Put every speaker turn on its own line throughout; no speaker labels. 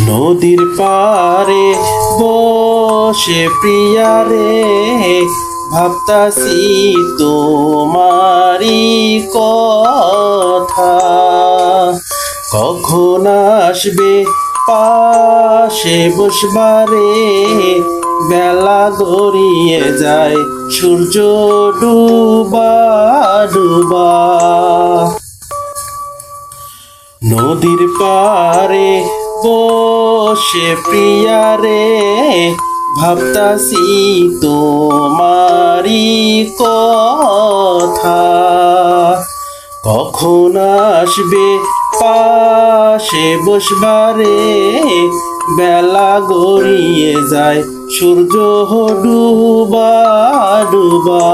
নদীর পারে বসে প্রিয়ারে, ভাবতাছি তোমারি কথা। কখন আসবে পাশে বসবারে? বেলা গড়িয়ে যায় সূর্য ডুবা ডুবা। নদীর পারে বসে প্রিয়ারে, ভাবতাছি তোমারি কথা। কখন আসবে পাশে বসবারে, বেলা গড়িয়ে যায় সূর্য ডুবা ডুবা।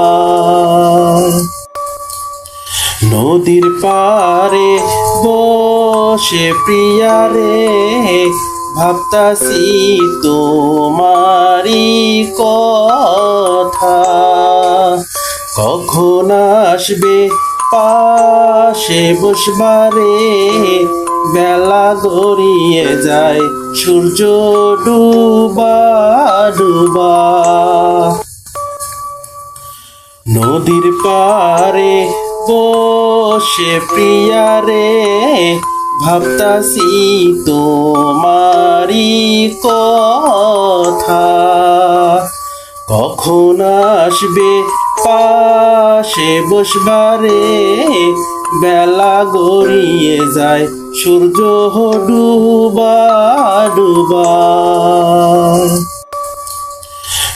নদীর পারে বসে প্রিয়ারে, ভাবতাছি তোমারি কথা। কখন আসবে পাশে বসবারে? বেলা গড়িয়ে যায়, সূর্য ডুবা ডুবা। নদীর পারে বসে প্রিয়ারে, ভাবতাছি তোমারি কথা। কখন আসবে পাশে বসবারে? বেলা গড়িয়ে যায়, সূর্য ডুবা ডুবা।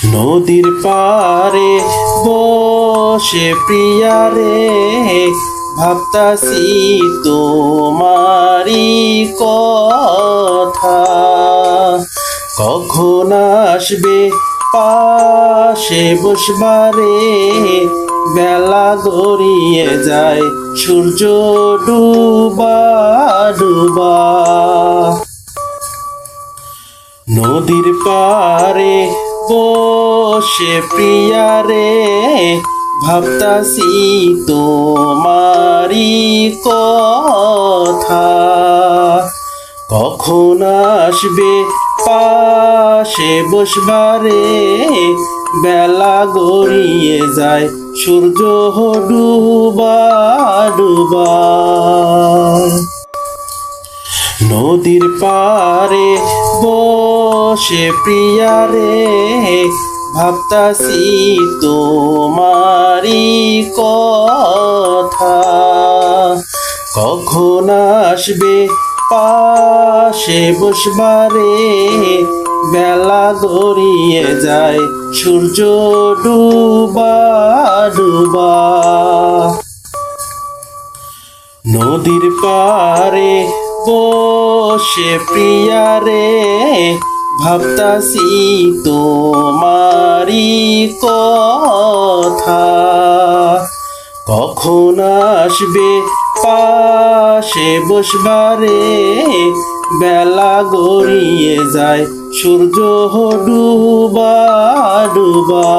নদীর পারে বসে প্রিয়ারে ভাবতাছি তোমারি কথা। কখন আসবে পাশে বসবারে? বেলা গড়িয়ে যায় সূর্য ডুবা ডুবা। নদীর পারে বসে প্রিয়ারে, ভাবতাছি তোমারি কথা। কখন আসবে পাশে বসবারে? বেলা গড়িয়ে যায়, সূর্য ডুবা ডুবা। নদীর পারে বসে প্রিয়ারে ভাবতাছি তোমারি কথা। কখন আসবে পাশে বসবারে? বেলা গড়িয়ে যায়, সূর্য ডুবা ডুবা। নদীর পারে বসে প্রিয়ারে ভাবতাছি তোমারি কথা। কখন আসবে পাশে বসবারে, বেলা গড়িয়ে যায় সূর্য ডুবা ডুবা।